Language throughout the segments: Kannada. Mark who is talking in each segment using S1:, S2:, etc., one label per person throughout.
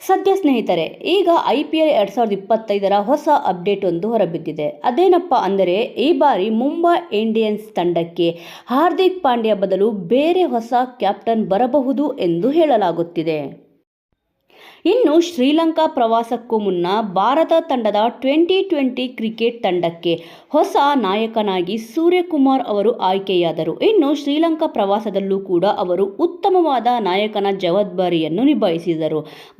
S1: ಸದ್ಯ ಸ್ನೇಹಿತರೆ, ಈಗ ಐ ಪಿ ಎಲ್ ಎರಡು ಸಾವಿರದ ಇಪ್ಪತ್ತೈದರ ಹೊಸ ಅಪ್ಡೇಟ್ ಒಂದು ಹೊರಬಿದ್ದಿದೆ. ಅದೇನಪ್ಪ ಅಂದರೆ, ಈ ಬಾರಿ ಮುಂಬೈ ಇಂಡಿಯನ್ಸ್ ತಂಡಕ್ಕೆ ಹಾರ್ದಿಕ್ ಪಾಂಡ್ಯ ಬದಲು ಬೇರೆ ಹೊಸ ಕ್ಯಾಪ್ಟನ್ ಬರಬಹುದು ಎಂದು ಹೇಳಲಾಗುತ್ತಿದೆ. ಇನ್ನು ಶ್ರೀಲಂಕಾ ಪ್ರವಾಸಕ್ಕೂ ಮುನ್ನ ಭಾರತ ತಂಡದ ಟ್ವೆಂಟಿ ಟ್ವೆಂಟಿ ಕ್ರಿಕೆಟ್ ತಂಡಕ್ಕೆ ಹೊಸ ನಾಯಕನಾಗಿ ಸೂರ್ಯಕುಮಾರ್ ಅವರು ಆಯ್ಕೆಯಾದರು. ಇನ್ನು ಶ್ರೀಲಂಕಾ ಪ್ರವಾಸದಲ್ಲೂ ಕೂಡ ಅವರು ಉತ್ತಮವಾದ ನಾಯಕನ ಜವಾಬ್ದಾರಿಯನ್ನು ನಿಭಾಯಿಸಿದರು.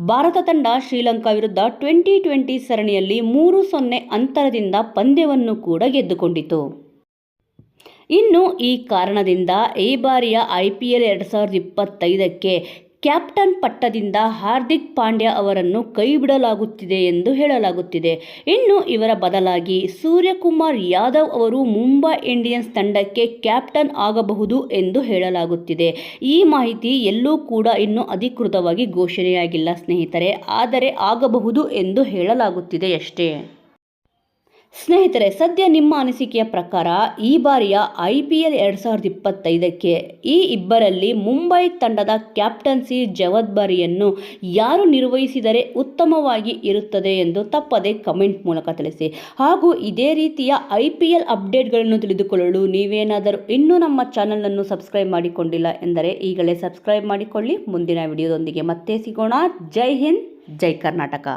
S1: ಭಾರತ ತಂಡ ಶ್ರೀಲಂಕಾ ವಿರುದ್ಧ ಟ್ವೆಂಟಿ ಟ್ವೆಂಟಿ ಸರಣಿಯಲ್ಲಿ ಮೂರು ಸೊನ್ನೆ ಅಂತರದಿಂದ ಪಂದ್ಯವನ್ನು ಕೂಡ ಗೆದ್ದುಕೊಂಡಿತು. ಇನ್ನು ಈ ಕಾರಣದಿಂದ ಈ ಬಾರಿಯ ಐ ಪಿ ಎಲ್ ಎರಡು ಸಾವಿರದ ಇಪ್ಪತ್ತೈದಕ್ಕೆ ಕ್ಯಾಪ್ಟನ್ ಪಟ್ಟದಿಂದ ಹಾರ್ದಿಕ್ ಪಾಂಡ್ಯ ಅವರನ್ನು ಕೈಬಿಡಲಾಗುತ್ತಿದೆ ಎಂದು ಹೇಳಲಾಗುತ್ತಿದೆ. ಇನ್ನು ಇವರ ಬದಲಾಗಿ ಸೂರ್ಯಕುಮಾರ್ ಯಾದವ್ ಅವರು ಮುಂಬೈ ಇಂಡಿಯನ್ಸ್ ತಂಡಕ್ಕೆ ಕ್ಯಾಪ್ಟನ್ ಆಗಬಹುದು ಎಂದು ಹೇಳಲಾಗುತ್ತಿದೆ. ಈ ಮಾಹಿತಿ ಎಲ್ಲೂ ಕೂಡ ಇನ್ನೂ ಅಧಿಕೃತವಾಗಿ ಘೋಷಣೆಯಾಗಿಲ್ಲ ಸ್ನೇಹಿತರೆ. ಆದರೆ ಆಗಬಹುದು ಎಂದು ಹೇಳಲಾಗುತ್ತಿದೆ ಅಷ್ಟೇ. ಸ್ನೇಹಿತರೆ, ಸದ್ಯ ನಿಮ್ಮ ಅನಿಸಿಕೆಯ ಪ್ರಕಾರ ಈ ಬಾರಿಯ ಐ ಪಿ ಎಲ್ ಎರಡು ಸಾವಿರದ ಇಪ್ಪತ್ತೈದಕ್ಕೆ ಈ ಇಬ್ಬರಲ್ಲಿ ಮುಂಬೈ ತಂಡದ ಕ್ಯಾಪ್ಟನ್ಸಿ ಜವಾಬ್ದಾರಿಯನ್ನು ಯಾರು ನಿರ್ವಹಿಸಿದರೆ ಉತ್ತಮವಾಗಿ ಇರುತ್ತದೆ ಎಂದು ತಪ್ಪದೆ ಕಮೆಂಟ್ ಮೂಲಕ ತಿಳಿಸಿ. ಹಾಗೂ ಇದೇ ರೀತಿಯ ಐ ಪಿ ಎಲ್ ಅಪ್ಡೇಟ್ಗಳನ್ನು ತಿಳಿದುಕೊಳ್ಳಲು ನೀವೇನಾದರೂ ಇನ್ನೂ ನಮ್ಮ ಚಾನಲನ್ನು ಸಬ್ಸ್ಕ್ರೈಬ್ ಮಾಡಿಕೊಂಡಿಲ್ಲ ಎಂದರೆ ಈಗಲೇ ಸಬ್ಸ್ಕ್ರೈಬ್ ಮಾಡಿಕೊಳ್ಳಿ. ಮುಂದಿನ ವಿಡಿಯೋದೊಂದಿಗೆ ಮತ್ತೆ ಸಿಗೋಣ. ಜೈ ಹಿಂದ್, ಜೈ ಕರ್ನಾಟಕ.